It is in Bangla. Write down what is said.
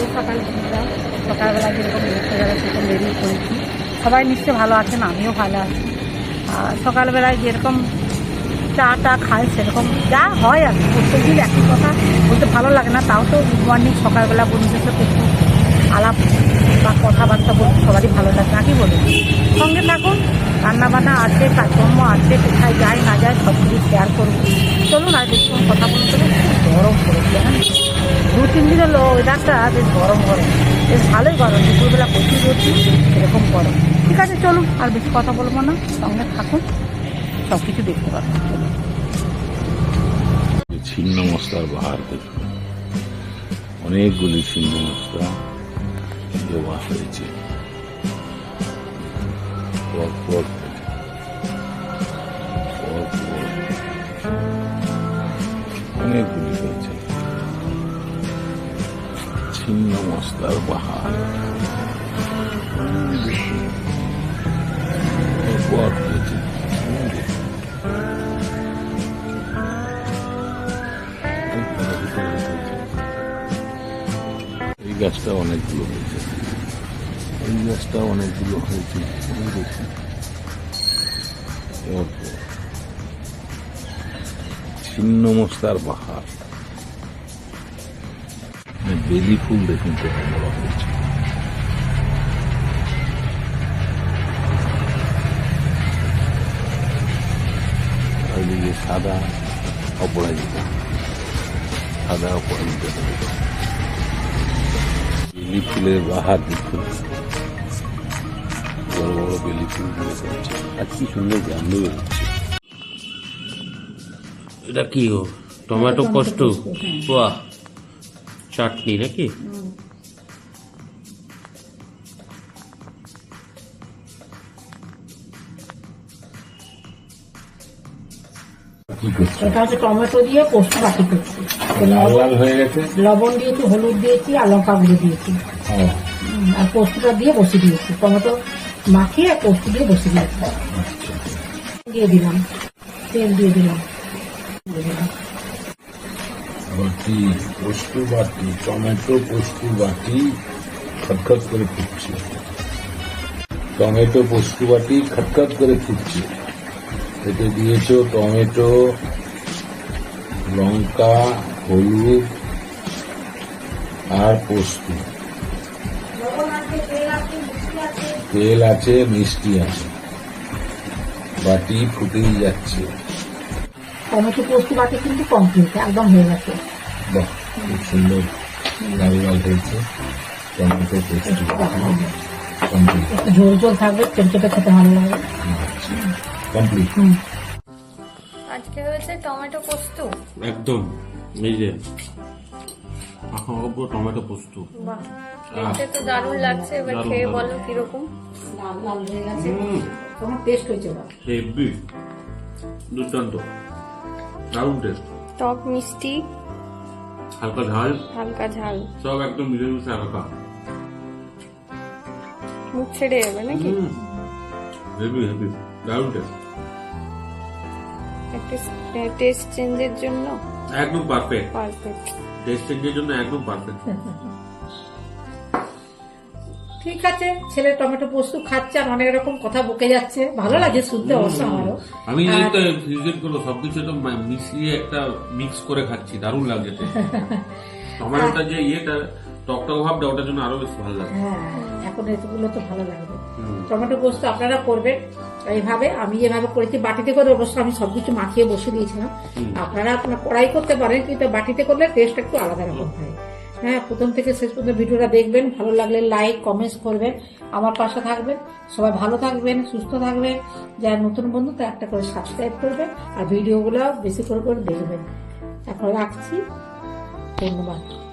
শুভ সকাল সকালবেলা যেরকম বেরোতে গেলে সেরকম বেরিয়ে পড়েছি। সবাই নিশ্চয়ই ভালো আছেন আমিও ভালো আছি। আর সকালবেলায় যেরকম চা টা খাই সেরকম যা হয় আর কি। প্রত্যেক দিন একই কথা। বলতে ভালো লাগে না, তাও তো গুড মর্নিং সকালবেলা বন্ধুদের সাথে একটু আলাপ বা কথাবার্তা বলতে সবারই ভালো লাগে, নাকি বলে? সঙ্গে থাকুন, রান্নাবান্না আছে, কাজকর্ম আছে, কোথায় যায় না যায় সব কিছু শেয়ার করব চলুন আর বেশি কথা বলতে গরম দু তিন দিন হলো ওয়েদারটা বেশ গরম গরম। বেশ ভালোই গরম। দুপুরবেলা প্রচুর রোদ্দুর এরকম গরম। ঠিক আছে, চলুন, আর বেশি কথা বলব না। সঙ্গে থাকুন সব কিছু দেখতে পাবেন ছিন্ন মশলার বাহার দেখুন। অনেকগুলি ছিন্ন মশলা জমা হয়েছে পর পর পর পর অনেকগুলি হয়েছে। মশলার বাহার এই গাছটা অনেকগুলো হয়েছে এই গাছটা অনেকগুলো হয়েছে এই দেখুন। পরপর। বেলি ফুল দেখুন কত বড় হয়েছে সাদা অপরাজিতা সাদা অপরাজিতা বেলি ফুলের বাহার দেখুন বড় বড় বেলি ফুলগুলো আর কি সুন্দর গন্ধ বেরোচ্ছে এটা কি গো টমেটো কষ্ট বাহ চাটনি নাকি? এটা হচ্ছে টমেটো দিয়ে পোস্ত বাটি করছি। লাল লাল হয়ে গেছে? লবণ দিয়েছি হলুদ দিয়েছি আর লঙ্কা গুঁড়ো দিয়েছি। আর পোস্তটা দিয়ে বসে দিয়েছি। টমেটো মাখিয়ে আর পোস্ত দিয়ে বসে দিয়েছি। আচ্ছা। দিয়ে দিলাম। তেল দিয়ে দিলাম। বাটি, পোস্ত বাটি, টমেটো, পোস্ত বাটি, খটখট করে ফুটছে। টমেটো, পোস্ত বাটি, খটখট করে ফুটছে। এতে দিয়েছ টমেটো, লঙ্কা, হলুদ আর পোস্ত। তেল আছে, মিষ্টি আছে। বাটি ফুটেই যাচ্ছে। টমেটো, পোস্ত, বাটি কিন্তু কমপ্লিট একদম হয়ে গেছে। বাহ খুব সুন্দর লাল লাল হয়েছে টমেটো পেস্ট। ঝোল ঝোল থাকবে খেতে ভালো লাগে। কমপ্লিট। আজকে হয়েছে টমেটো পোস্ত। একদম এই যে এখন পুরো টমেটো পোস্ত। বাহ তো দারুণ লাগছে এবার খেয়ে। বলো কীরকম। লাল লাল হয়ে গেছে। তোমার টেস্ট হয়েছে বা হেভি দুর্দান্ত। দারুণ টেস্ট টক মিষ্টি। হালকা ঝাল হালকা ঝাল সব একদম মিলে মিশে হালকা মুখ ছেড়ে যাবে নাকি হেভি হেভি দারুণ টেস্ট একটা টেস্ট চেঞ্জের জন্য? একদম পারফেক্ট পারফেক্ট টেস্ট চেঞ্জের জন্য একদম পারফেক্ট ঠিক আছে ছেলে টমেটো পোস্ত খাচ্ছে আর অনেক রকম কথা বকে যাচ্ছে। ভালো লাগে শুনতে অবশ্য আমারও। আমি এই তো ফিউজন করল সবকিছু তো মিশিয়ে একটা মিক্স করে খাচ্ছি দারুণ লাগছে টমেটোটা যে ইয়েটা টকটক ভাবটা ওটার জন্য আরও বেশি ভালো লাগে হ্যাঁ এখন এগুলো তো ভালো লাগবে। টমেটো পোস্ত আপনারা করবেন এইভাবে আমি যেভাবে করেছি বাটিতে করে অবশ্য আমি সবকিছু মাখিয়ে বসে দিয়েছিলাম। আপনারা আপনার কড়াই করতে পারেন কিন্তু বাটিতে করলে টেস্ট একটু আলাদা রকম হয়। হ্যাঁ প্রথম থেকে শেষ পর্যন্ত ভিডিওটা দেখবেন, ভালো লাগলে লাইক কমেন্টস করবেন, আমার পাশে থাকবেন, সবাই ভালো থাকবেন, সুস্থ থাকবেন, যারা নতুন বন্ধু তা একটা করে সাবস্ক্রাইব করবেন, আর ভিডিওগুলো বেশি করে করে দেখবেন। এখন রাখছি, ধন্যবাদ।